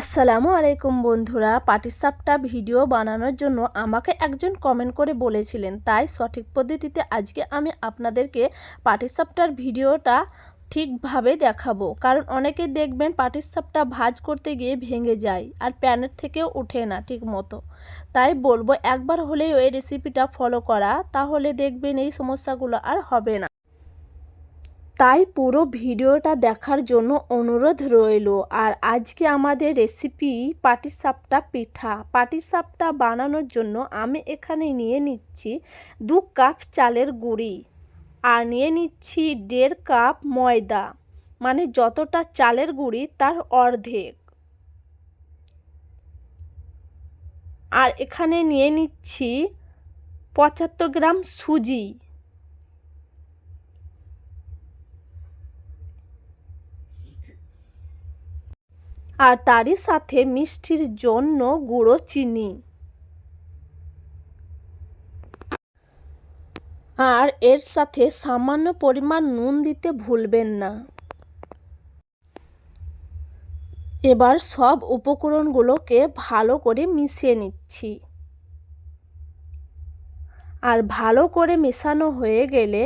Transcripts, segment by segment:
আসসালামু আলাইকুম বন্ধুরা, পাটিসাপটা ভিডিও বানানোর জন্য আমাকে একজন কমেন্ট করে বলেছিলেন। তাই সঠিক পদ্ধতিতে আজকে আমি আপনাদেরকে পাটিসাপটার ভিডিওটা ঠিকভাবে দেখাবো। কারণ অনেকে দেখবেন পাটিসাপটা ভাজ করতে গিয়ে ভেঙে যায় আর প্যানের থেকেও ওঠে না ঠিক মতো তাই বলব একবার হলেও এই রেসিপিটা ফলো করা, তাহলে দেখবেন এই সমস্যাগুলো আর হবে না। তাই পুরো ভিডিওটা দেখার জন্য অনুরোধ রইল। আর আজকে আমাদের রেসিপি পাটিসাপটা পিঠা। পাটিসাপটা বানানোর জন্য আমি এখানে নিয়ে নিচ্ছি দু কাপ চালের গুঁড়ি আর নিয়ে নিচ্ছি দেড় কাপ ময়দা। মানে যতটা চালের গুঁড়ি তার অর্ধেক। আর এখানে নিয়ে নিচ্ছি পঁচাত্তর গ্রাম সুজি। আর তারই সাথে মিষ্টির জন্য গুঁড়ো চিনি। আর এর সাথে সামান্য পরিমাণ নুন দিতে ভুলবেন না। এবার সব উপকরণগুলোকে ভালো করে মিশিয়ে নিচ্ছি। আর ভালো করে মেশানো হয়ে গেলে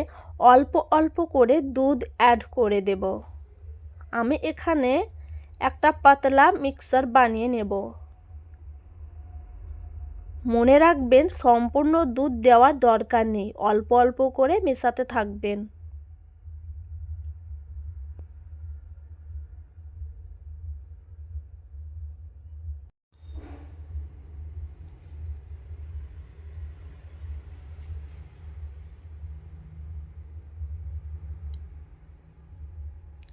অল্প অল্প করে দুধ অ্যাড করে দেব। আমি এখানে একটা পাতলা মিক্সার বানিয়ে নেব। মনে রাখবেন, সম্পূর্ণ দুধ দেওয়ার দরকার নেই। অল্প অল্প করে মেশাতে থাকবেন।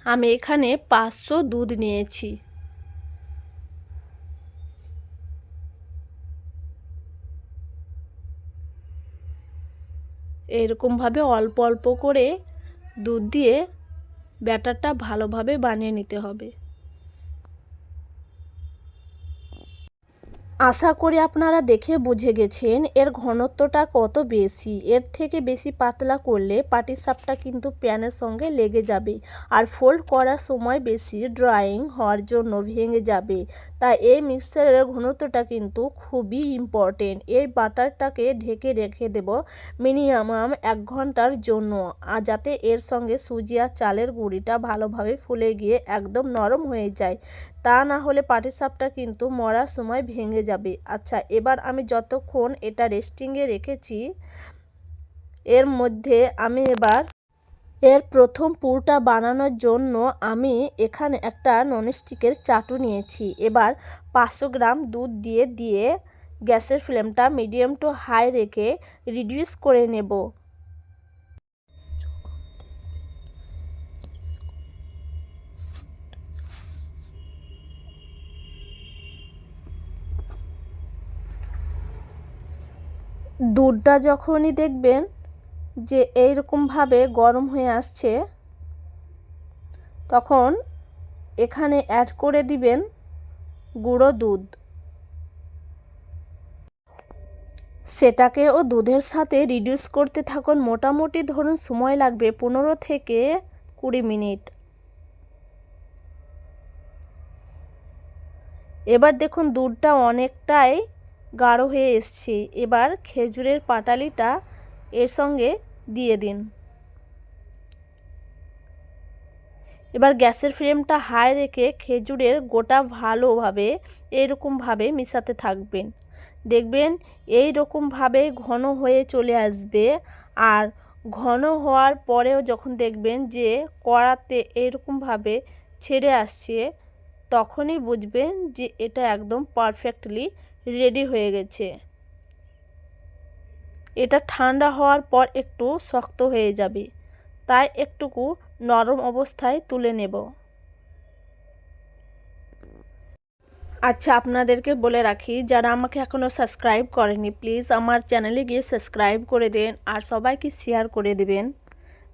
আমি এখানে পাঁচশো দুধ নিয়েছি। এরকমভাবে অল্প অল্প করে দুধ দিয়ে ব্যাটারটা ভালোভাবে বানিয়ে নিতে হবে। আশা করি আপনারা দেখে বুঝে গেছেন এর ঘনত্বটা কত বেশি। এর থেকে বেশি পাতলা করলে পাটিসাপটা কিন্তু প্যানের সঙ্গে লেগে যাবে আর ফোল্ড করার সময় বেশি ড্রয়িং হওয়ার জন্য ভেঙে যাবে। তাই এই মিক্সারের ঘনত্বটা কিন্তু খুবই ইম্পর্টেন্ট এই বাটারটাকে ঢেকে রেখে দেব মিনিমাম এক ঘণ্টার জন্য আর যাতে এর সঙ্গে সুজি আর চালের গুঁড়িটা ভালোভাবে ফুলে গিয়ে একদম নরম হয়ে যায়। তা না হলে পাটিসাপটা কিন্তু মরার সময় ভেঙে যাবে। আচ্ছা এবার আমি যতক্ষণ এটা রেস্টিংয়ে রেখেছি, এর মধ্যে আমি এবার এর প্রথম পুরটা বানানোর জন্য আমি এখানে একটা ননস্টিকের চাটু নিয়েছি। এবার পাঁচশো গ্রাম দুধ দিয়ে দিয়ে গ্যাসের ফ্লেমটা মিডিয়াম টু হাই রেখে রিডিউস করে নেব। দুধটা যখনই দেখবেন যে এইরকমভাবে গরম হয়ে আসছে, তখন এখানে অ্যাড করে দিবেন গুঁড়ো দুধ। সেটাকেও দুধের সাথে রিডিউস করতে থাকুন। মোটামুটি ধরুন সময় লাগবে পনেরো থেকে কুড়ি মিনিট। এবার দেখুন দুধটা অনেকটাই গাঢ় হয়ে এসছে। এবার খেজুরের পাটালিটা এর সঙ্গে দিয়ে দিন। এবার গ্যাসের ফ্লেমটা হাই রেখে খেজুরের গোটা ভালোভাবে, এরকমভাবে মিশাতে থাকবেন। দেখবেন এই রকমভাবে ঘন হয়ে চলে আসবে আর ঘন হওয়ার পরেও যখন দেখবেন যে কড়াতে এরকমভাবে ছেড়ে আসছে, তখনই বুঝবেন যে এটা একদম পারফেক্টলি রেডি হয়ে গেছে। এটা ঠান্ডা হওয়ার পর একটু শক্ত হয়ে যাবে, তাই একটুকু নরম অবস্থায় তুলে নেব। আচ্ছা আপনাদেরকে বলে রাখি, যারা আমাকে এখনও সাবস্ক্রাইব করেনি, প্লিজ আমার চ্যানেলে গিয়ে সাবস্ক্রাইব করে দেন আর সবাইকে শেয়ার করে দেবেন।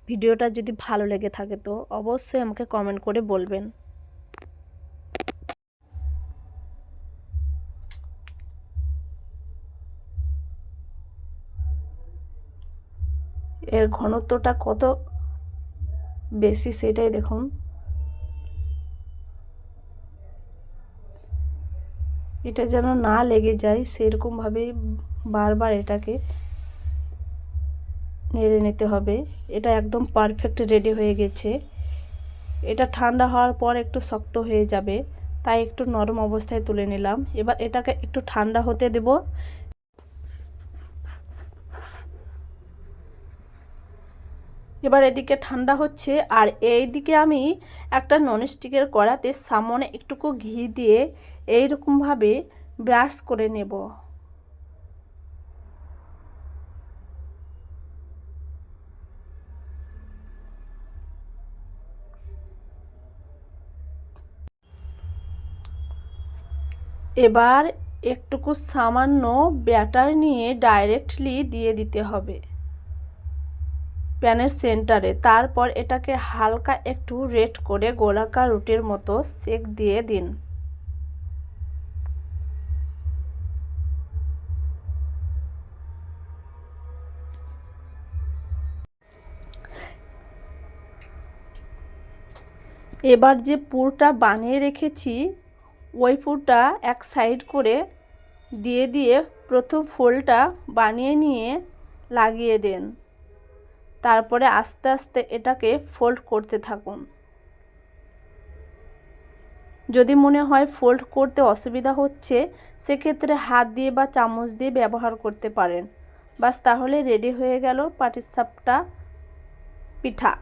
ভিডিওটা যদি ভালো লেগে থাকে তো অবশ্যই আমাকে কমেন্ট করে বলবেন। এর ঘনত্বটা কত বেশি সেটাই দেখুন। এটা যেন না লেগে যায় সেরকমভাবেই বারবার এটাকে নেড়ে নিতে হবে। এটা একদম পারফেক্ট রেডি হয়ে গেছে। এটা ঠান্ডা হওয়ার পর একটু শক্ত হয়ে যাবে, তাই একটু নরম অবস্থায় তুলে নিলাম। এবার এটাকে একটু ঠান্ডা হতে দেব। এবার এদিকে ঠান্ডা হচ্ছে, আর এই দিকে আমি একটা ননস্টিকের কড়াতে সামনে একটুকু ঘি দিয়ে এইরকমভাবে ব্রাশ করে নেব। এবার একটুকু সামান্য ব্যাটার নিয়ে ডাইরেক্টলি দিয়ে দিতে হবে। প্যানের সেন্টারে। তারপর এটাকে হালকা একটু রেড করে গোলাকার রুটির মতো সেক দিয়ে দিন। এবার যে পুরটা বানিয়ে রেখেছি, ওই পুরটা এক সাইড করে দিয়ে দিয়ে প্রথম ফোলটা বানিয়ে নিয়ে লাগিয়ে দেন। তারপরে আস্তে আস্তে এটাকে ফোল্ড করতে থাকুন। যদি মনে হয় ফোল্ড করতে অসুবিধা হচ্ছে, সেক্ষেত্রে হাত দিয়ে বা চামচ দিয়ে ব্যবহার করতে পারেন। বাস তাহলে রেডি হয়ে গেল পাটিসাপটা পিঠা।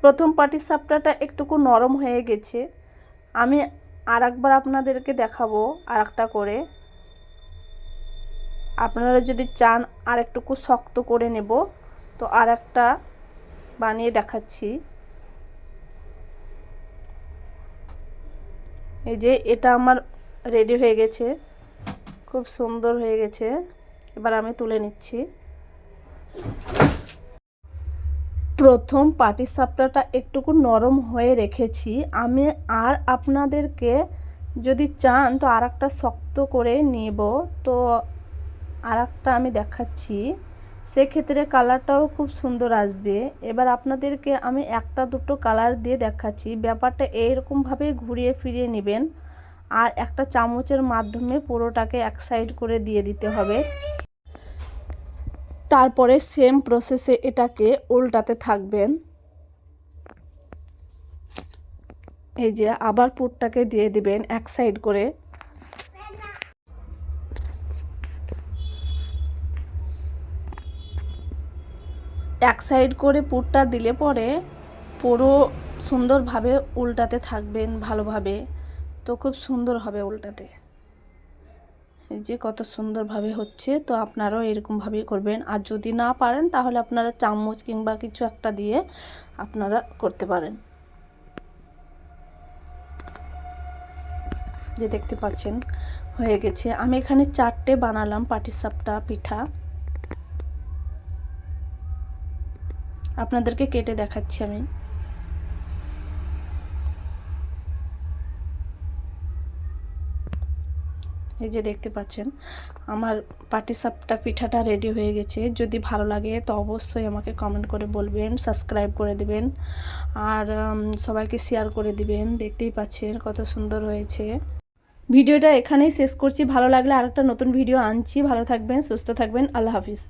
প্রথম পাটিসাপটাটা একটুকু নরম হয়ে গেছে। আমি আর একবার আপনাদেরকে দেখাবো আর একটা করে। আপনারা যদি চান আর একটুকু শক্ত করে নেব, তো আর একটা বানিয়ে দেখাচ্ছি। এই যে এটা আমার রেডি হয়ে গেছে, খুব সুন্দর হয়ে গেছে। এবার আমি তুলে নিচ্ছি। প্রথম পাটিসাপটাটা একটুকু নরম হয়ে রেখেছি। আমি আর আপনাদেরকে যদি চান, তো আর একটা শক্ত করে নেব। তো আর একটা আমি দেখাচ্ছি। সেক্ষেত্রে কালারটাও খুব সুন্দর আসবে। এবার আপনাদেরকে আমি একটা দুটো কালার দিয়ে দেখাচ্ছি। ব্যাপারটা এইরকমভাবে ঘুরিয়ে ফিরিয়ে নেবেন। আর একটা চামচের মাধ্যমে পুরোটাকে এক সাইড করে দিয়ে দিতে হবে। তারপরে সেম প্রসেসে এটাকে উল্টাতে থাকবেন। এই যে আবার পুরটাকে দিয়ে দিবেন এক সাইড করে। এক সাইড করে পুরটা দিলে পরে পুরো সুন্দরভাবে উল্টাতে থাকবেন ভালোভাবে। তো খুব সুন্দর হবে উল্টাতে। যে কত সুন্দরভাবে হচ্ছে, তো আপনারাও এরকমভাবেই করবেন। আর যদি না পারেন, তাহলে আপনারা চামচ কিংবা কিছু একটা দিয়ে আপনারা করতে পারেন। যে দেখতে পাচ্ছেন, হয়ে গেছে। আমি এখানে চারটে বানালাম পাটিসাপটা পিঠা। আপনাদেরকে কেটে দেখাচ্ছি আমি। এই যে দেখতে পাচ্ছেন, আমার পাটিসাপটা পিঠাটা রেডি হয়ে গেছে। যদি ভালো লাগে তো অবশ্যই আমাকে কমেন্ট করে বলবেন সাবস্ক্রাইব করে দিবেন। আর সবাইকে শেয়ার করে দিবেন। দেখতেই পাচ্ছেন কত সুন্দর হয়েছে। ভিডিওটা এখানেই শেষ করছি। ভালো লাগলে আরেকটা নতুন ভিডিও আনছি। ভালো থাকবেন, সুস্থ থাকবেন। আল্লাহ হাফিজ।